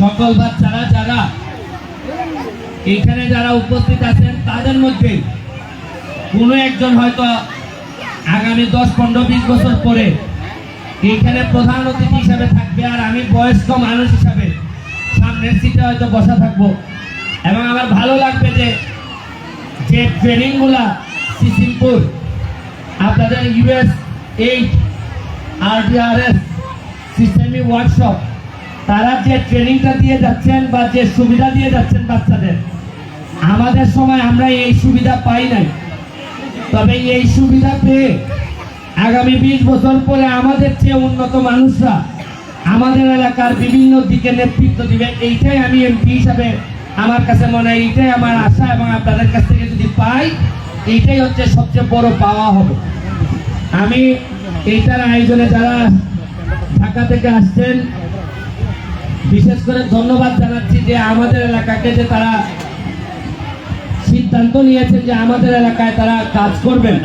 সকল বাচ্চারা যারা এখানে যারা উপস্থিত আছেন, তাদের মধ্যে কোনো একজন হয়তো আগামী দশ, পনেরো, বিশ বছর পরে এখানে প্রধান অতিথি হিসাবে থাকবে আর আমি বয়স্ক মানুষ হিসাবে সামনের সিটে হয়তো বসা থাকব। এবং আমার ভালো লাগবে যে যে ট্রেনিংগুলা সিসিমপুর, আপনাদের US eight, RDRS systemic workshop তারা যে ট্রেনিংটা দিয়ে যাচ্ছেন বা যে সুবিধা দিয়ে যাচ্ছেন বাচ্চাদের, আমাদের সময় আমরা এই সুবিধা পাই নাই। তবে এই সুবিধা পেয়ে আগামী বিশ বছর পরে আমাদের চেয়ে উন্নত মানুষরা আমাদের এলাকার বিভিন্ন দিকে নেতৃত্ব দিবে, এইটাই আমি এমপি হিসাবে আমার কাছে মনে হয়, এইটাই আমার আশা এবং আপনাদের কাছ থেকে যদি পাই, এইটাই হচ্ছে সবচেয়ে বড় পাওয়া হবে। আমি এইটার আয়োজনে যারা ঢাকা থেকে আসছেন বিশেষ করে ধন্যবাদ জানাচ্ছি যে আমাদের এলাকাকে যে তারা সিদ্ধান্ত নিয়েছেন যে আমাদের এলাকায় তারা কাজ করবেন।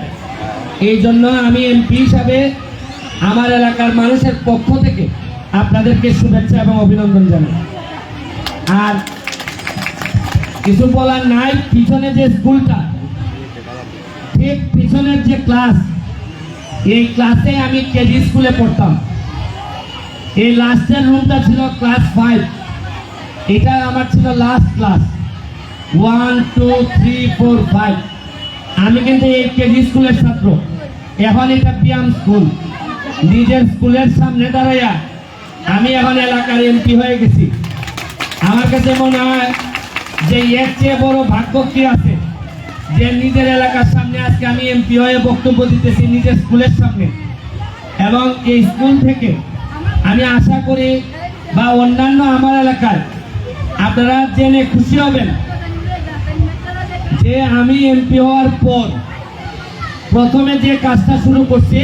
এই জন্য আমি এমপি হিসাবে আমার এলাকার মানুষের পক্ষ থেকে আপনাদেরকে শুভেচ্ছা এবং অভিনন্দন জানাই। আর কিছু বলার নাই, পিছনে যে স্কুলটা, ঠিক পিছনের যে ক্লাস, এই ক্লাসে আমি কেজি স্কুলে পড়তাম। এই লাস্টের রুমটা ছিল ক্লাস ফাইভ এটা আমার ছিল last class one two three four five আমি কিন্তু এই কেজি স্কুলের ছাত্র। এখন এটা ব্যায়াম স্কুল নিজের স্কুলের সামনে দাঁড়াইয়া আমি এখন এলাকার এমপি হয়ে গেছি। আমার কাছে মনে হয় যে এর চেয়ে বড় ভাগ্য কি আছে? যে নিজের এলাকার সামনে আজকে আমি এমপি হয়ে বক্তব্য দিতেছি নিজের স্কুলের সামনে। এবং এই স্কুল থেকে আমি আশা করি বা অন্যান্য আমার এলাকায় আপনারা জেনে খুশি হবেন যে আমি এমপি হওয়ার পর প্রথমে যে কাজটা শুরু করছি,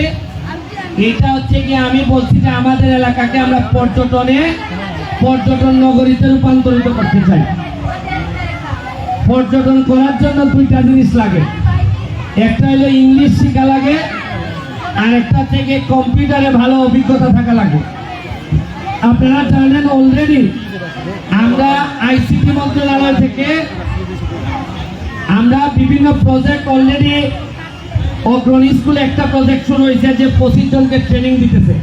এটা হচ্ছে কি আমি বলছি যে আমাদের এলাকাকে আমরা পর্যটনে, পর্যটন নগরীতে রূপান্তরিত করতে চাই। পর্যটন করার জন্য দুইটা জিনিস লাগে। একটা হলো ইংলিশ শেখা লাগে, আর একটা থেকে কম্পিউটারে ভালো অভিজ্ঞতা থাকা লাগে। আপনারা জানেন অলরেডি আমরা আইসিটি মন্ত্রণালয় থেকে আমরা বিভিন্ন প্রজেক্ট অলরেডি অগ্রণী স্কুলে একটা প্রজেক্ট শুরু হয়েছে যে পঁচিশ জনকে ট্রেনিং দিতেছে।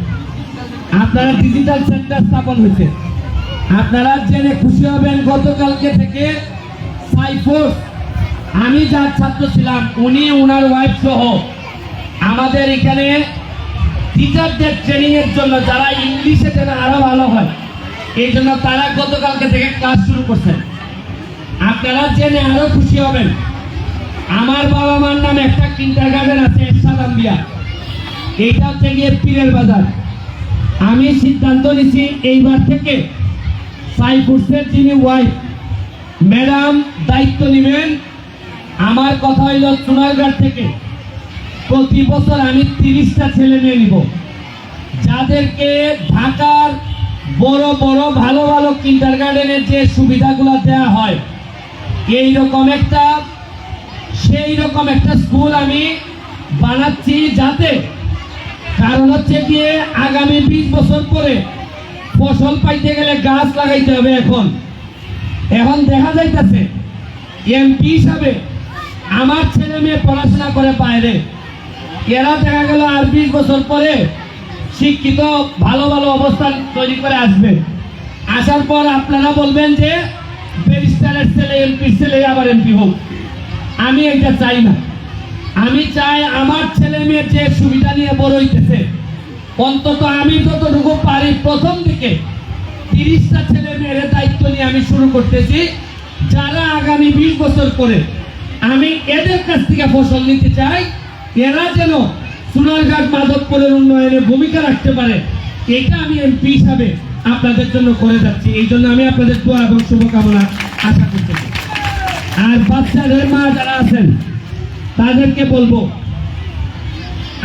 আপনারা ডিজিটাল সেন্টার স্থাপন হয়েছে। আপনারা জেনে খুশি হবেন, গতকালকে থেকে সাইফোর্স আমি যার ছাত্র ছিলাম, উনি ওনার ওয়াইফ সহ আমাদের এখানে টিচারদের ট্রেনিং এর জন্য যারা ইংলিশে যেন আরও ভালো হয়। এই জন্য তারা গতকালকে থেকে ক্লাস শুরু করছেন আপনারা জেনে আরও খুশি হবেন। আমার বাবা মার নামে একটা কিন্টার গার্ডেন আছে সালাম্বিয়া এইটা হচ্ছে গিয়ে পীরের বাজার। আমি সিদ্ধান্ত নিছি এইবার থেকে সাইফুডসের যিনি ওয়াইফ ম্যাডাম দায়িত্ব নেবেন। আমার কথা হইল সোনারগাঁ থেকে। প্রতি বছর আমি তিরিশটা ছেলে মেয়ে নিব। যাদেরকে ঢাকার বড় বড় ভালো ভালো কিন্ডার গার্ডেনের যে সুবিধাগুলো দেওয়া হয় এই রকম একটা সেই রকম একটা স্কুল আমি বানাচ্ছি যাতে, কারণ হচ্ছে গিয়ে আগামী বিশ বছর পরে ফসল পাইতে গেলে গাছ লাগাইতে হবে এখন। এখন দেখা যাইতেছে এমপি হিসাবে আমার ছেলে মেয়ে পড়াশোনা করে বাইরে। এরা দেখা গেল আর বিশ বছর পরে শিক্ষিত, ভালো ভালো অবস্থান তৈরি করে আসবে? আসার পর আপনারা বলবেন যে, ব্যারিস্টারের ছেলে, এমপির ছেলে, আবার এমপি হোক। আমি এটা চাই না। আমি চাই আমার ছেলে মেয়ের যে সুবিধা নিয়ে বড় হইতেছে, অন্তত আমি যতটুকু পারি প্রথম দিকে তিরিশটা ছেলে মেয়ের দায়িত্ব নিয়ে আমি শুরু করতেছি। যারা আগামী বিশ বছর করে আমি এদের কাছ থেকে ফসল নিতে চাই এরা যেন সোনারঘাট মাধবপুরের উন্নয়নে ভূমিকা রাখতে পারে, এটা আমি এমপি হিসাবে আপনাদের জন্য করে যাচ্ছি। এই জন্য আমি আপনাদের দোয়া এবং শুভকামনা আশা করতেছি আর বাচ্চাদের মা যারা আছেন, তাদেরকে বলব,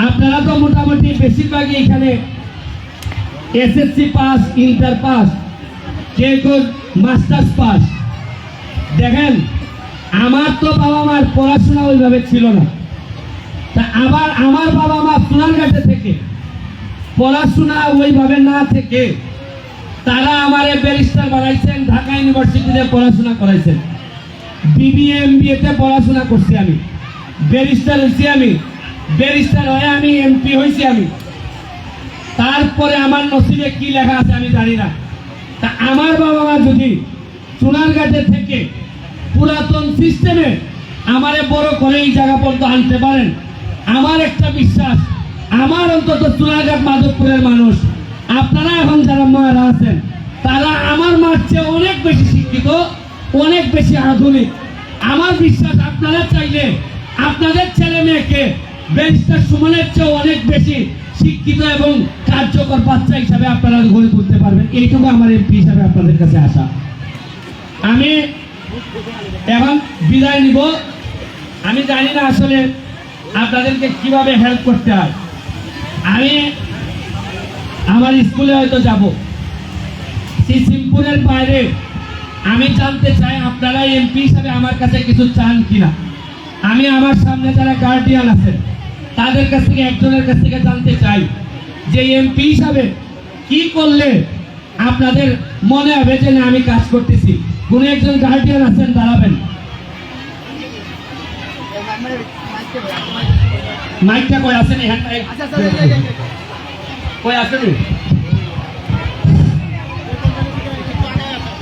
আপনারা তো মোটামুটি বেশিরভাগই এখানে এসএসসি পাস ইন্টার পাস কেউ কেউ মাস্টার্স পাস দেখেন, আমার তো বাবা মার পড়াশোনা ওইভাবে ছিল না। আবার আমার বাবা মা সোনারঘাটে থেকে, পড়াশোনা ওইভাবে না থেকে তারা আমার ব্যারিস্টার বানাইছেন, ঢাকা ইউনিভার্সিটিতে পড়াশোনা করাইছেন। বিবিএ পড়াশোনা করছি আমি। ব্যারিস্টার হয়েছি আমি। ব্যারিস্টার হয়ে আমি এমপি হয়েছি আমি। তারপরে আমার নসিবে কি লেখা আছে আমি জানি না। তা আমার বাবা মা যদি সোনারঘাটে থেকে পুরাতন সিস্টেমে আমারে বড় করে এই জায়গা পর্যন্ত আনতে পারেন আমার একটা বিশ্বাস, আমার অন্তত সোনারঘাট মাধবপুরের মানুষ, আপনারা এখন যারা মারা আছেন, তারা আমার মার চেয়ে অনেক বেশি শিক্ষিত, অনেক বেশি আধুনিক। আমার বিশ্বাস, আপনারা চাইলে, আপনাদের ছেলে মেয়েকে ব্যারিস্টার সুমনের চেয়ে অনেক বেশি শিক্ষিত এবং কার্যকর বাচ্চা হিসাবে আপনারা গড়ে তুলতে পারবেন। এইটুকু আমার এমপি হিসাবে আপনাদের কাছে আসা আমি এখন বিদায় নিব। আমি জানি না আসলে আপনাদেরকে কীভাবে হেল্প করতে হয়? আমি আমার স্কুলে হয়তো যাব। সেই সিম্পুলের বাইরে আমি জানতে চাই আপনারা এমপি হিসাবে আমার কাছে কিছু চান কিনা। আমি আমার সামনে যারা গার্ডিয়ান আছেন, তাদের কাছ থেকে, একজনের কাছ থেকে জানতে চাই যে এমপি হিসাবে কি করলে আপনাদের মনে হবে যে না, আমি কাজ করতেছি। কোন একজন গার্ডিয়ান আছেন, দাঁড়াবেন। মাইকটা কই আছেন হ্যাঁ কই আছেন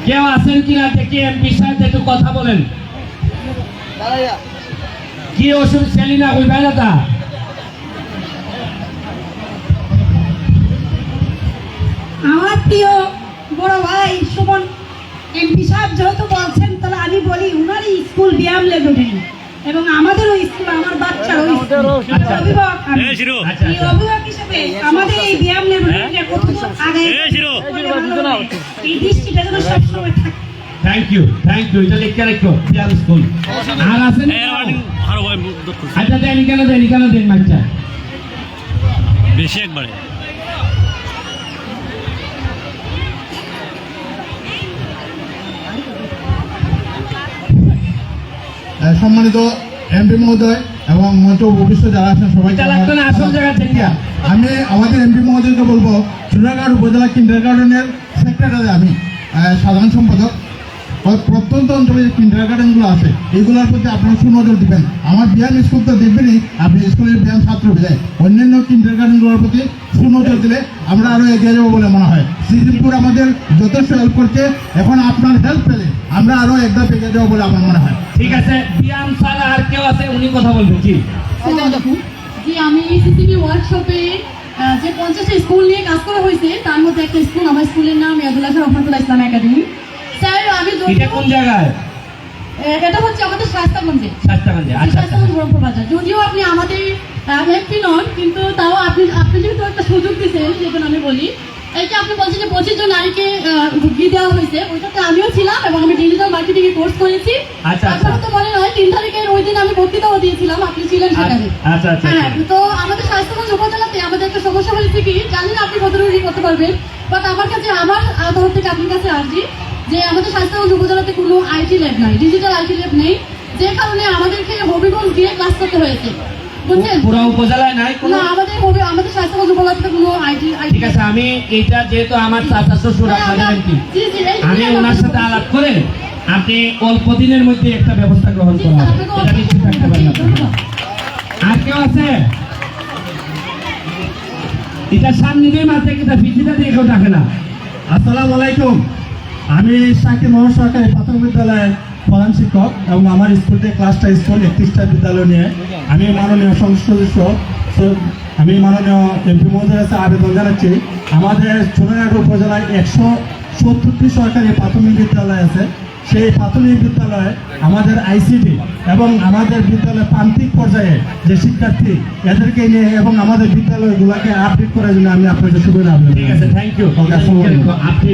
কেউ আছেন কিনা দেখি এমপি সাহেব একটু কথা বলেন। কি ওষুধ ছেলি না কই ভাই তা আমার প্রিয় বড় ভাই সুমন এমপি সাহেব যেহেতু বলছেন তাহলে আমি বলি উনারই স্কুল ব্যায়াম লেভেলের এবং আমাদেরও স্কুল আমার বাচ্চারও আচ্ছা। অভিভাবক এই শিরো। আচ্ছা আচ্ছা। অভিভাবক হিসেবে আমাদের এই ব্যায়াম লেভেলের কতদূর আগে এই দৃষ্টিটা যেন সবসময় থাকে। থ্যাংক ইউ থ্যাংক ইউ এটা লিখে রাখো পিয়ার স্কুল আর আছেন। আচ্ছা দেন কেন দেন কেন দেন মাইকটা বেশি একবারে। সম্মানিত এমপি মহোদয় এবং মঞ্চ ভবিষ্যৎ যারা আছেন সবাই। আমি আমাদের এমপি মহোদয়কে বলব চুনাঘাট উপজেলা কিন্ডার গার্ডেনের সেক্রেটারি আমি সাধারণ সম্পাদক প্রত্যন্ত অঞ্চলে যে কিন্ডার গার্ডেনগুলো আছে এগুলোর প্রতি আপনারা সুনজর দিবেন। আমার ব্যায়াম স্কুল তো দেখবেনই আপনি স্কুলের ব্যায়াম ছাত্র বিদায় অন্যান্য কিন্ডার গার্ডেনগুলোর প্রতি সুনজর দিলে আমরা আরও এগিয়ে যাব বলে মনে হয়। শ্রীজিমপুর আমাদের যথেষ্ট হেল্প করছে এখন আপনার হেল্প পেলে আমরা আরও একদম এগিয়ে যাব বলে আমার মনে হয়। ঠিক আছে বিয়াম ছাড়া আর কেউ আছে? উনি কথা বলবেন জি। দেখুন আমি সিসিবি ওয়ার্কশপে যে পঞ্চাশটা স্কুল নিয়ে কাজ করা হয়েছে তার মধ্যে একটা স্কুল আমার স্কুলের নাম ইয়াদুল্লাহ রহমতুল্লাহ ইসলাম একাডেমি। স্যার আমি এটা কোন জায়গায়? এটা হচ্ছে আমাদের শাস্তাগঞ্জে শাস্তাগঞ্জে আচ্ছা আচ্ছা। বাজার যদিও আপনি আমাদের এমপি নন কিন্তু তাও আপনি আপনি যেহেতু একটা সুযোগ সেজন্য আমি বলি। এই আপনি বলছেন যে পঁচিশ জন নারীকে দেওয়া হয়েছে ওইটাতে আমিও ছিলাম এবং আমি ডিজিটাল মার্কেটিং এ কোর্স করেছি। আচ্ছা। আপনার তো মনে নয় তিন তারিখের ওই দিন আমি বক্তৃতাও দিয়েছিলাম আপনি ছিলেন সেখানে। হ্যাঁ। তো আমাদের স্বাস্থ্যগঞ্জ উপজেলাতে আমাদের একটা সমস্যা হয়েছে কি জানি না আপনি কতটুকু করতে পারবেন বাট আমার কাছে আমার আধার থেকে আপনার কাছে আসছি। যে আমাদের স্বাস্থ্যগঞ্জ উপজেলাতে কোনো আইটি ল্যাব নাই ডিজিটাল আইটি ল্যাব নেই যে কারণে আমাদেরকে হবিগঞ্জ গিয়ে ক্লাস করতে হয়েছে। পুরো উপজেলায় নাই কোনো? আমাদের হবি আমাদের স্বাস্থ্যগঞ্জ উপজেলাতে কোনো আইটি আইটি ঠিক আছে আমি এইটা যেহেতু আমার চাচা শ্বশুর আপনাদের এমপি জি জি এই- আমি ওনার সাথে আলাপ করে আপনি অল্প দিনের মধ্যে একটা ব্যবস্থা গ্রহণ জি, করা হবে। এটা নিশ্চিত থাকতে পারেন জি, আপনারা। ধন্যবাদ। আর কেউ আছে? এটা সামনে দিয়ে মাথায় কিনা পিছিটা দিয়ে কেউ ডাকে না। আসসালামু আলাইকুম। আমি শাকির মোহাম্মদ সরকারি প্রাথমিক বিদ্যালয়ের প্রধান শিক্ষক এবং আমার স্কুলটি ক্লাসটা স্কুল একত্রিশটা বিদ্যালয় নিয়ে আমি মাননীয় সংসদ সদস্য আমি মাননীয় এমপি মহোদয়ের কাছে আবেদন জানাচ্ছি। আমাদের ছোটনাট উপজেলায় একশো সত্তরটি সরকারি প্রাথমিক বিদ্যালয় আছে। সেই প্রাথমিক বিদ্যালয়ে আমাদের আইসিটি এবং আমাদের বিদ্যালয়ের প্রান্তিক পর্যায়ে যে শিক্ষার্থী এদেরকে নিয়ে এবং আমাদের বিদ্যালয়গুলোকে আপডেট করার জন্য আমি আপনাকে শুভেচ্ছা আবেদন ঠিক আছে থ্যাংক ইউ আপনি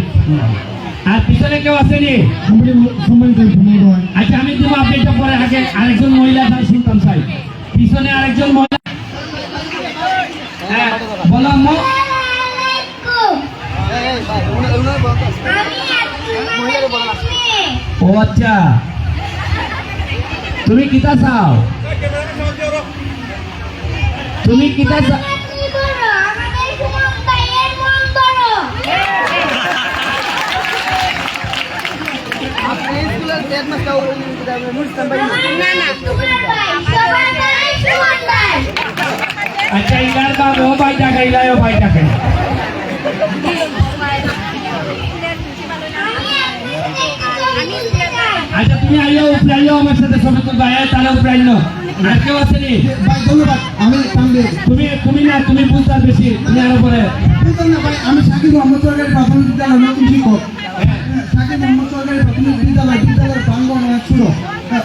আর পিছনে কেউ আসেনি? আচ্ছা আমি দেবো আপডেটটা পরে আগে আরেকজন মহিলা চাই শুনতাম চাই পিছনে আরেকজন মহিলা। হ্যাঁ বলো। ও আচ্ছা। তুমি কিতা চাও? তুমি কিতা চাও আচ্ছা ইলার বাপ ও ভাই ডাকে ইলাই ও ভাই ডাকে আচ্ছা তুমি আইও উপরে আইও আমার সাথে ছবি তুলবা এ তাহলে উপরে আইনো আর কেউ আছে নি? ভাই ধন্যবাদ আমি তাহলে তুমি তুমি না তুমি বুঝতে বেশি তুমি আরও পরে বুঝলাম না ভাই আমি সাকিব মোহাম্মদ সরকারি প্রাথমিক বিদ্যালয় নতুন শিক্ষক সাকিব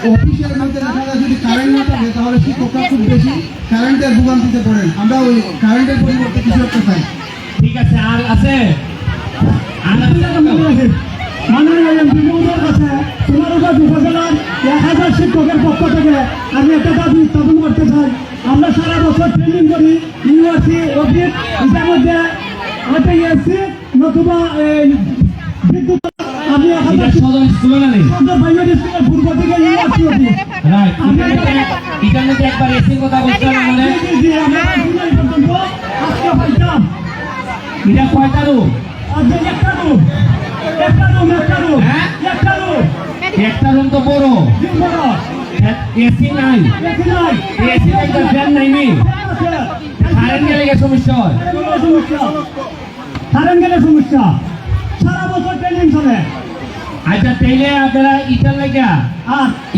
অফিসের মধ্যে দেখা যায় যদি কারেন্ট না থাকে তাহলে শিক্ষকরা খুব বেশি কারেন্টের ভোগান্তিতে পড়েন। আমরা ওই কারেন্টের পরিবর্তে কিছু একটা চাই। ঠিক আছে আর আছে? আর শিক্ষকের পক্ষ থেকে আমি একটা দাবি উত্থাপন করতে চাই। আমরা সারা বছর ট্রেনিং করি ইউআরসি অফিস এটার মধ্যে ইউএসসি নতুবা বিদ্যুৎ আমি এক সদর স্কুলে না নেই প্রাইমারি স্কুলের পূর্ব দিকে ইউআরসি অফিস রাইট এটার মধ্যে একবার এসে কথা বলতে মানে জি, জি, আমরা জুলাই পর্যন্ত আজকে পাইতাম এটা কয়টা রুম? আর একটা রুম। একটা রুম একটা রুম। হ্যাঁ? একটা রুম। একটা রুম তো বড়। বড়। এসি নাই। এসি নাই। তো ফ্যান নাই নি? কারেন্ট গেলে গিয়ে সমস্যা হয়। কারেন্ট গেলে সমস্যা। সারা বছর ট্রেনিং চলে। আচ্ছা তাইলে আপনারা ইটার লেগে আর?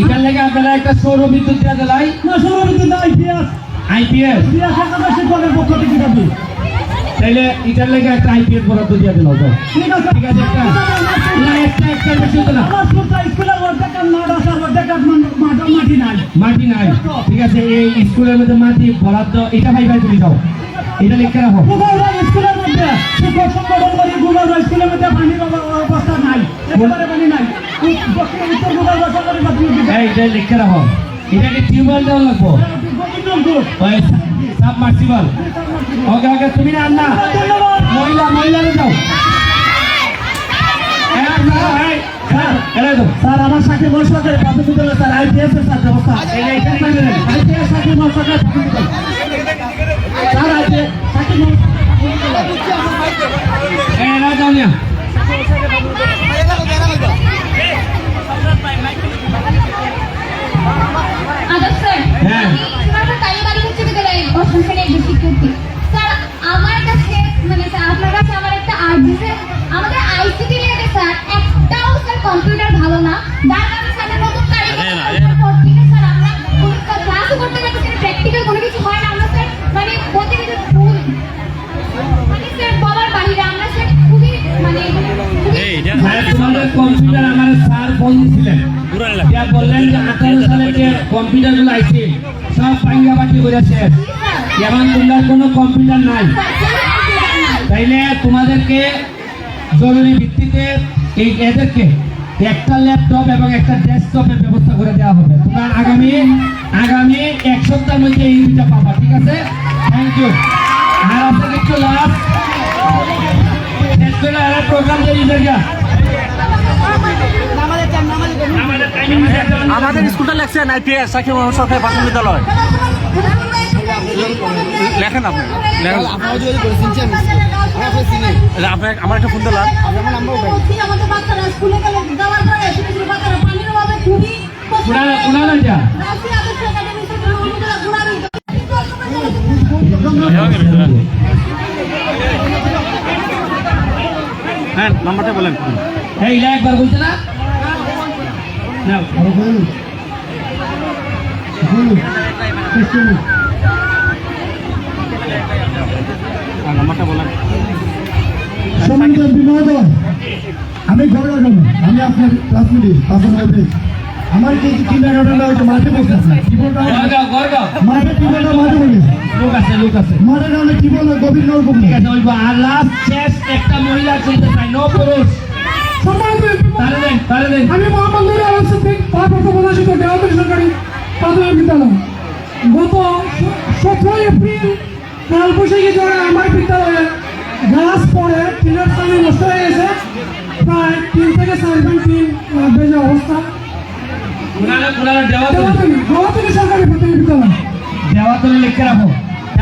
ইটার লেগে আপনারা একটা সৌর বিদ্যুৎ দেওয়া দিলাই না সৌরবিদ্যুৎ আইপিএস আইপিএস পিএস একাদশ শিক্ষকের পক্ষ থেকে যাবি তাইলে ইটার লেগে একটা আইপিএস বরাদ্দ দিয়ে দিল তো। ঠিক আছে। ঠিক আছে একটা না একটা একটা বেশি হতো না। স্কুলের অর্ধেক মাঠ আছে অর্ধেক মাটি নাই। মাটি নাই। ঠিক আছে এই স্কুলের মধ্যে মাটি বরাদ্দ এটা ভাই ভাই তুমি যাও এটা লিখে রাখো গুগলরা স্কুলের মধ্যে শিক্ষক সংগঠন করি গুগলরা স্কুলের মধ্যে পানির অবস্থা নাই একেবারে পানি নাই দক্ষিণ উত্তর গুগলরা সরকারি বিদ্যালয় এটা লিখে রাখো এটা কি টিউবওয়েল দেওয়া লাগবো সাবমার্সিবল ওকে ওকে তুমি না আর না ধন্যবাদ মহিলা মহিলারে যাও স্যার আমার সাথে মহাসরকারি প্রাথমিক বিদ্যালয় স্যার আইপিএস এর স্যার ব্যবস্থা? আইপিএস সাথে মহাসরকারি প্রাথমিক বিদ্যালয় শিক্ষার্থী স্যার আমার কাছে মানে আপনার কাছে আমার একটা আর্জি আমাদের আইসিটি স্যার, একটাও স্যার কম্পিউটার ভালো না। যার তোমাদেরকে জরুরি ভিত্তিতে এই এদেরকে একটা ল্যাপটপ এবং একটা ডেস্কটপের ব্যবস্থা করে দেওয়া হবে। তোমরা আগামী আগামী এক সপ্তাহের মধ্যে এই দুইটা পাবা, ঠিক আছে? থ্যাংক ইউ আর আছে কিছু লাস্ট শেষ করে আর প্রোগ্রাম তৈরি জায়গা আমাদের স্কুলটা লেখছেন আইপিএস সাকিব মোহাম্মদ সরকারি প্রাথমিক বিদ্যালয়। লেখেন আপনি? লেখেন। আপনি আমার একটা ফোন দিলাম অনুদান ঘোরাবে হ্যাঁ নাম্বারটা বলেন। এই ইলা একবার বলছে না। আমি ঘটনা আপনার ক্লাসমেট আমার কি কিন্ডার গার্ডেনটা হয়তো মাঠে বসে কিবোর্ডটা গড়গাঁও গড়গাঁও মাঠে কিবোর্ডটা লোক আছে লোক আছে মাঠে নাহলে কিবোর্ড গভীর আছে আর লাস্ট শেষ একটা মহিলা চলতে চাই নো পুরুষ। আমি মোহাম্মদ নুরুল আলম সিদ্দিক পার্বত্য প্রদর্শিত দেওয়াতী সরকারি প্রাথমিক বিদ্যালয়। গত সতেরোই এপ্রিল কাল বৈশাখী জ্বরে আমার বিদ্যালয়ে গ্লাস পড়ে টিনের পানি নষ্ট হয়ে গেছে। প্রায় তিন থেকে চার তিন বেজে অবস্থা। দেওয়াতলী দেওয়াতলী সরকারি প্রাথমিক বিদ্যালয়। দেওয়া তো লিখে রাখো।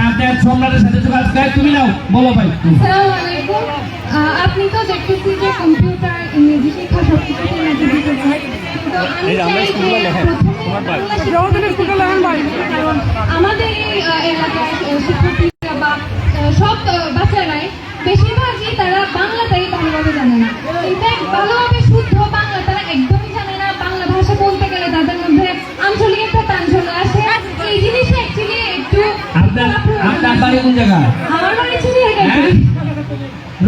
আপনার সম্রাটের সাথে যোগাযোগ তুমি নাও বলো ভাই। আসসালামু আলাইকুম। আহ, আপনি তো দেখতেছি যে কম্পিউটার ইংরেজি শিক্ষা সব কিছুতে নাকি দিতে চাই তো আমি চাই যে প্রথমে কারণ আমাদের এই এলাকায় আহ,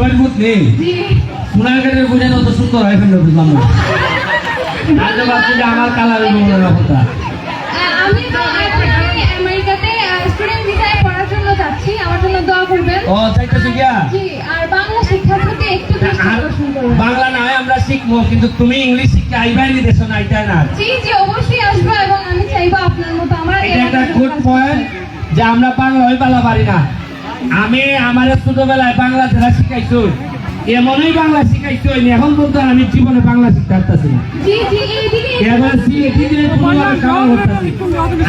নৈপুত নেই। জি সোনারঘাটের বোঝানো তো সুন্দর হয় ফেলল বুঝলাম না আজ ভাবছি যে আমার কালারের মনের কথা আমি তো আমেরিকাতে স্টুডেন্ট ভিসায় পড়ার জন্য যাচ্ছি আমার জন্য দোয়া করবেন। ও চাইতেছো গিয়া জি আর বাংলা শিক্ষার প্রতি একটু নয় আমরা শিখব কিন্তু তুমি ইংলিশ শিখতে আইবাই দেশ না এটা না। জি জি অবশ্যই আসব এবং আমি চাইব আপনার মতো আমার এটা একটা গুড পয়েন্ট যে আমরা বাংলা হই বালা পারি না। আমি আমার ছোটবেলায় বাংলা যারা শিখাইছো। এমনই বাংলা শিখাইছো এখন বলতো আমি জীবনে বাংলা শিখতে পারতাছি না।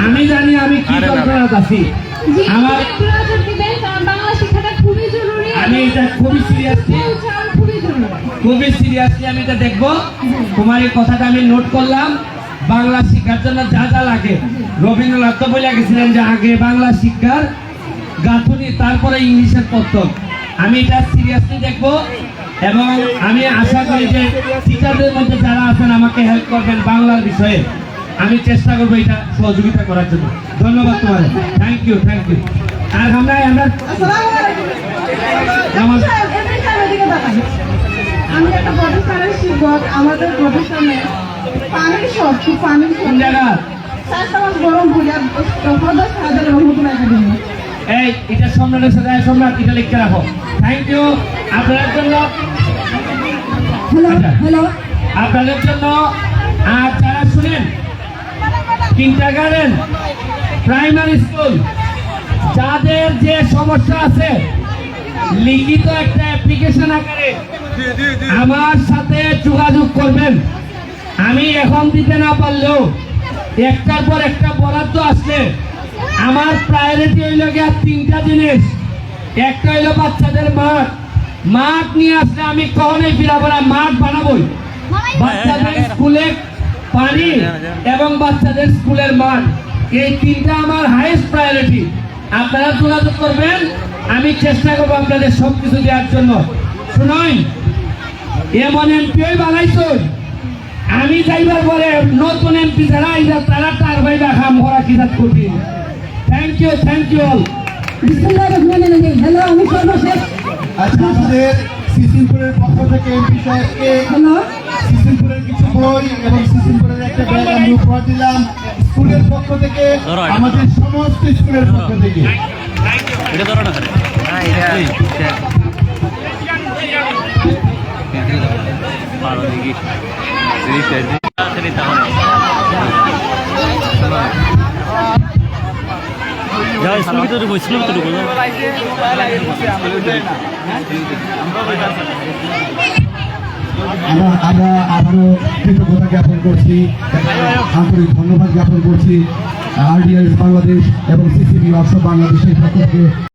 আমি জানি আমি কি করতে আছি আমার একটু নজর দিবেন কারণ বাংলা খুবই জরুরি আমি এটা খুবই সিরিয়াসলি উচ্চারণ খুবই জরুরি। খুবই সিরিয়াসলি আমি এটা দেখব। তোমার এই কথাটা আমি নোট করলাম। বাংলা শিক্ষার জন্য যা যা লাগে। রবীন্দ্রনাথ তো বলে গেছিলেন যে আগে বাংলা শিক্ষার গাঁথুনি তারপরে ইংলিশের পত্তক আমি এটা সিরিয়াসলি দেখব এবং আমি আশা করি যে টিচারদের মধ্যে যারা আছেন আমাকে হেল্প করবেন বাংলার বিষয়ে। আমি চেষ্টা করব এটা সহযোগিতা করার জন্য। ধন্যবাদ তোমার থ্যাংক ইউ থ্যাংক ইউ আর আমরা আমরা আমি একটা প্রফেশনাল শিক্ষক আমাদের পানির সব পানির কোন জায়গা? চারটামাস গরম পূজা প্রদর্শ হাজার রহমতুল একাডেমি এই এটা সম্রাটের সাথে সম্রাট এটা লিখতে রাখো। থ্যাংক ইউ আপনাদের জন্য আচ্ছা। আপনাদের জন্য আর যারা শুনেন কিন্টার গার্ডেন প্রাইমারি স্কুল যাদের যে সমস্যা আছে লিখিত একটা অ্যাপ্লিকেশন আকারে আমার সাথে যোগাযোগ করবেন। আমি এখন দিতে না পারলেও একটার পর একটা বরাদ্দ আসলে আমার প্রায়োরিটি হইল গিয়া তিনটা জিনিস। একটা হইল বাচ্চাদের মাঠ। মাঠ নিয়ে আসলে আমি কখনোই ফিরাবো না মাঠ বানাবোই। বাচ্চাদের স্কুলে পানি এবং বাচ্চাদের স্কুলের মাঠ। এই তিনটা আমার হাইয়েস্ট প্রায়োরিটি আপনারা যোগাযোগ করবেন আমি চেষ্টা করব আপনাদের সব কিছু দেওয়ার জন্য। শুনুন এমন এমপি বানাইছো আমি যাইবার পরে নতুন এমপি যারা তারা তার ভাইবা খাম করা কিনা কঠিন। Thank you thank you all hello আমি সর্বশেষ। আচ্ছা আমাদের সিসিমপুরের পক্ষ থেকে এমপি সাহেবকে হ্যালো। সিসিমপুরের কিছু বই এবং সিসিমপুরের একটা ব্যাগ আমি উপহার দিলাম। স্কুলের পক্ষ থেকে আমাদের সমস্ত স্কুলের পক্ষ থেকে। এটা ধরো না ভালো দেখি। যা স্কুল ভিতরে স্কুল ভিতরে আমরা আবারও কৃতজ্ঞতা জ্ঞাপন করছি আন্তরিক ধন্যবাদ জ্ঞাপন করছি আরডিএস বাংলাদেশ এবং সিসিবি অর্থ বাংলাদেশের পক্ষ থেকে